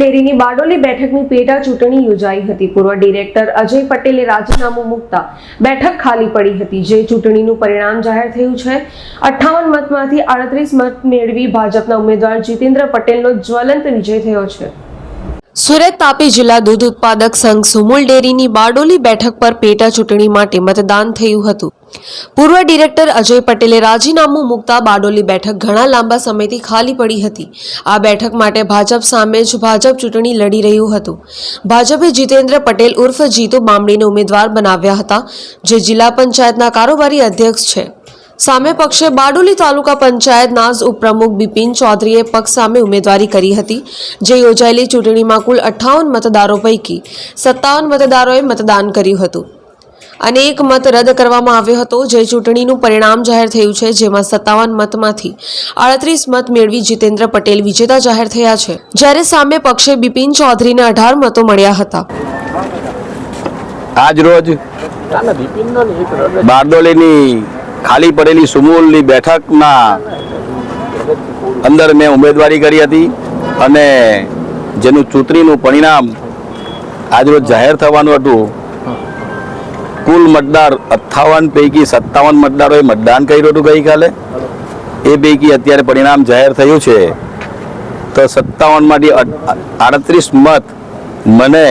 ડેરીની બારડોલી બેઠકની પેટા ચૂંટણી યોજાઈ હતી. પૂર્વ ડિરેક્ટર અજય પટેલે રાજીનામું મૂકતા બેઠક ખાલી પડી હતી, જે ચૂંટણીનું પરિણામ જાહેર થયું છે. અઠ્ઠાવન મતમાંથી આડત્રીસ મત મેળવી ભાજપના ઉમેદવાર જીતેન્દ્ર પટેલનો જ્વલંત વિજય થયો છે. સુરત તાપી જિલ્લા દૂધ ઉત્પાદક સંઘ સુમુલ ડેરીની બારડોલી બેઠક પર પેટા ચૂંટણી માટે મતદાન થયું હતું. પૂર્વ ડિરેક્ટર અજય પટેલે રાજીનામું મૂકતા બારડોલી બેઠક ઘણા લાંબા સમયથી ખાલી પડી હતી. આ બેઠક માટે ભાજપ સામે જ ભાજપ ચૂંટણી લડી રહ્યું હતું. ભાજપે જીતેન્દ્ર પટેલ ઉર્ફ જીતુ બામણીને ઉમેદવાર બનાવ્યા હતા, જે જિલ્લા પંચાયતના કારોબારી અધ્યક્ષ છે. સામે પક્ષે બારડોલી તાલુકા પંચાયતના જ ઉપપ્રમુખ બિપિન ચૌધરીએ પક્ષ સામે ઉમેદવારી કરી હતી જે યોજાયેલી ચૂંટણીમાં કુલ અઠ્ઠાવન મતદારો પૈકી સત્તાવન મતદારોએ મતદાન કર્યું હતું. અને એક મત રદ કરવામાં આવ્યો હતો જે ચૂંટણીનું પરિણામ જાહેર થયું છે જેમાં સત્તાવન મતમાંથી આડત્રીસ મત મેળવી જીતેન્દ્ર પટેલ વિજેતા જાહેર થયા છે. જ્યારે સામે પક્ષે બિપિન ચૌધરીને અઢાર મતો મળ્યા હતા. આજ રોજ બારડોલીની ખાલી પડેલી સુમૂલની બેઠકના અંદર મેં ઉમેદવારી કરી હતી અને જેનું ચૂંટણીનું પરિણામ આજરોજ જાહેર થવાનું હતું. કુલ મતદાર અઠ્ઠાવન પૈકી સત્તાવન મતદારોએ મતદાન કર્યું હતું ગઈકાલે. એ પૈકી અત્યારે પરિણામ જાહેર થયું છે. તો સત્તાવનમાંથી આડત્રીસ મત મને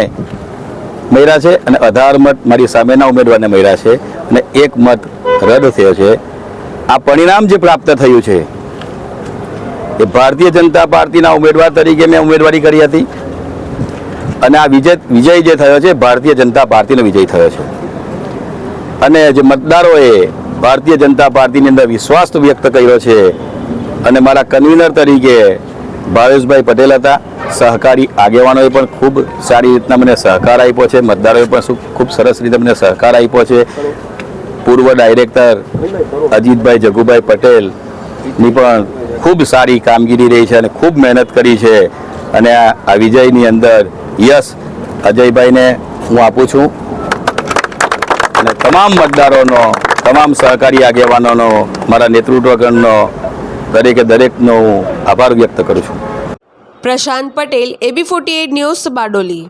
મળ્યા છે અને અઢાર મત મારી સામેના ઉમેદવારને મળ્યા છે અને એક મત રદ થયો છે. આ પરિણામ જે પ્રાપ્ત થયું છે, એ ભારતીય જનતા પાર્ટીના ઉમેદવાર તરીકે મેં ઉમેદવારી કરી હતી. અને આ વિજય વિજય જે થયો છે, ભારતીય જનતા પાર્ટીનો વિજય થયો છે. અને જે મતદારોએ ભારતીય જનતા પાર્ટીની અંદર વિશ્વાસ વ્યક્ત કર્યો છે, અને મારા કન્વીનર તરીકે ભાવેશભાઈ પટેલ હતા. સહકારી આગેવાનોએ પણ ખૂબ સારી રીતના મને સહકાર આપ્યો છે, મતદારોએ પણ ખૂબ સરસ રીતે મને સહકાર આપ્યો છે. પૂર્વ ડાયરેક્ટર અજીતભાઈ જગુભાઈ પટેલની પણ ખૂબ સારી કામગીરી રહી છે અને ખૂબ મહેનત કરી છે. અને આ વિજયની અંદર યશ અજયભાઈને હું આપું છું. અને તમામ મતદારોનો, તમામ સહકારી આગેવાનોનો, મારા નેતૃત્વગણનો, દરેકે દરેકનો હું આભાર વ્યક્ત કરું છું. Prashant Patel AB forty news Bardoli.